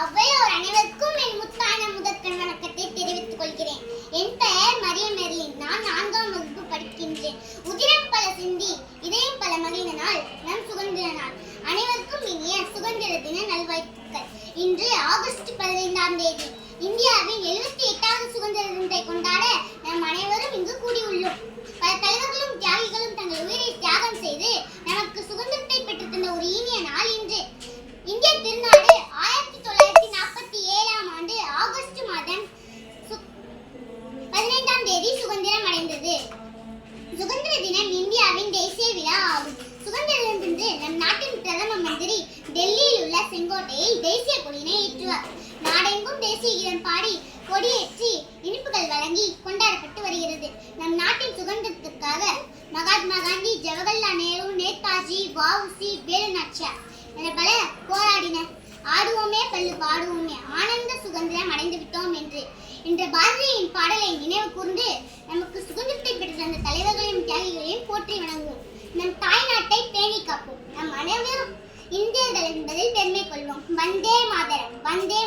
அவ்வையோர் அனைவருக்கும் என் முத்தான முதற்கண் வணக்கத்தை தெரிவித்துக் கொள்கிறேன். என் பெயர் மரிய மெர்லின். நான் நான்காம் வகுப்பு படிக்கின்றேன். உதிரம் பல சிந்தி இதயம் பல மகிழ்ந்த நாள் நம் சுதந்திர நாள். அனைவருக்கும் இனிய சுதந்திர தின நல்வாழ்த்துக்கள். இன்று ஆகஸ்ட் பதினைந்தாம் தேதி. இந்தியாவின் எழுபத்தி எட்டாவது சுதந்திர தினத்தை பதினைந்தாம் தேதி சுதந்திரம் அடைந்தது. சுதந்திர தினம் இந்தியாவின் தேசிய விழா ஆகும். சுதந்திர தினத்தன்று நம் நாட்டின் பிரதம மந்திரி டெல்லியில் உள்ள செங்கோட்டையில் தேசிய கொடியினை ஏற்றுவார். நாடெங்கும் தேசிய கீதம் பாடி கொடியேற்றி இனிப்புகள் வழங்கி கொண்டாடப்பட்டு வருகிறது. நம் நாட்டின் சுதந்திரத்திற்காக மகாத்மா காந்தி ஜவஹர்லால் நேரு நேதாஜி வாவுசி வேலு நாச்சியார் என பல போராடினர். ஆடுவோமே பல்லு பாடுவோமே ஆனந்த சுதந்திரம் அடைந்து விட்டோம் என்று என்ற பாரதியின் பாடலை நினைவு கூர்ந்து நமக்கு சுதந்திரத்தை பெற்று தந்த தலைவர்களையும் தியாகிகளையும் போற்றி வணங்குவோம். நம் தாய்நாட்டை பேணி காப்போம். நம் அனைவரும் இந்தியர்கள் என்பதில் பெருமை கொள்வோம். வந்தே மாதரம். வந்தே